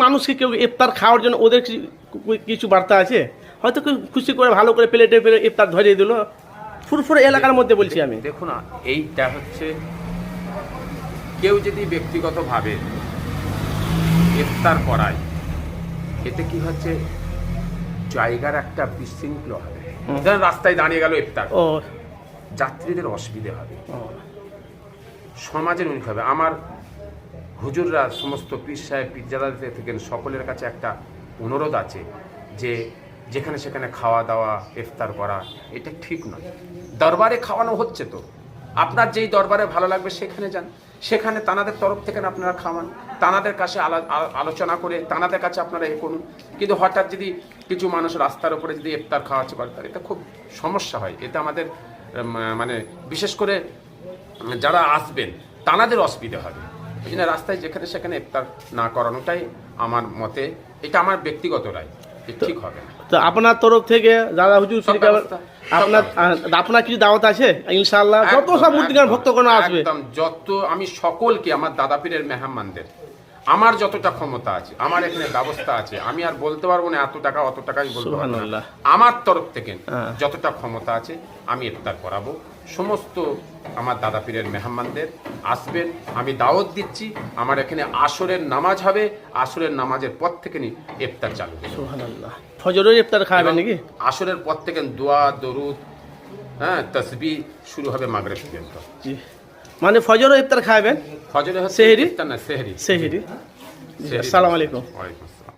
মানুষকে কেউ ইফতার খাওয়ার জন্য ওদের কিছু- বার্তা আছে? হয়তো কেউ খুশি করে ভালো করে প্লেটে পেলে ইফতার ধরিয়ে দিল। ফুরফুরে এলাকার মধ্যে বলছি আমি। দেখুন না, এইটা হচ্ছে কেউ যদি ব্যক্তিগতভাবে ইফতার করায় এতে কি হচ্ছে? জায়গার একটা বিশৃঙ্খল হবে। ধরেন রাস্তায় দাঁড়িয়ে গেল ইফতার। ও। যাত্রীদের অসুবিধে হবে। সমাজের উন্নতি হবে। আমার হুজুররা সমস্ত পীর সাহেব পীরজাদাদের থেকে সকলের কাছে একটা অনুরোধ আছে যে যেখানে সেখানে খাওয়া দাওয়া, ইফতার করা, এটা ঠিক নয়। দরবারে খাওয়ানো হচ্ছে তো। আপনার যেই দরবারে ভালো লাগবে সেখানে যান। সেখানে তানাদের তরফ থেকে আপনারা খাওয়ান। তানাদের কাছে আলোচনা করে তানাদের কাছে আপনারা এ করুন। কিন্তু হঠাৎ যদি কিছু মানুষ রাস্তার উপরে যদি ইফতার খাওয়াচ্ছে করে এটা খুব সমস্যা হয়। এটা আমাদের মানে বিশেষ করে যারা আসবেন, তানাদের অসুবিধা হবে। এই রাস্তায় যেখানে সেখানে ইফতার না করানোটাই আমার মতে এটা আমার ব্যক্তিগত রায় ঠিক হবে না। তো আপনার তরফ থেকে দাদা হুজুর আপনার আপনার কিছু দাওয়াত আছে? ইনশাআল্লাহ যত সব মূর্তিগান ভক্তগণ আসবে। একদম যত আমি সকলকে আমার দাদা পীরের মেহমানদের আমার যতটা ক্ষমতা আছে আমার এখানে ব্যবস্থা আছে আমি আর বলতে পারব না এত টাকা অত টাকা আমি বলতে পারব না। আমার তরফ থেকে হ্যাঁ। যতটা ক্ষমতা আছে আমি ইফতার করাবো। সমস্ত আমার দাদা পীরের মেহমানদের আসবেন আমি দাওয়াত দিচ্ছি আমার এখানে আসরের নামাজ হবে আসরের নামাজের পর থেকে নি ইফতার চালু হবে। সুবহানাল্লাহ। ফজরের ইফতার খাবেন নাকি? আসরের পর থেকে দোয়া দরুদ হ্যাঁ তসবি শুরু হবে মাগরেব পর্যন্ত। জি। মানে ফজরও ইফতার খাবেন ফজরে সেহরি? সেহরি সেহরি। আসসালামু আলাইকুম।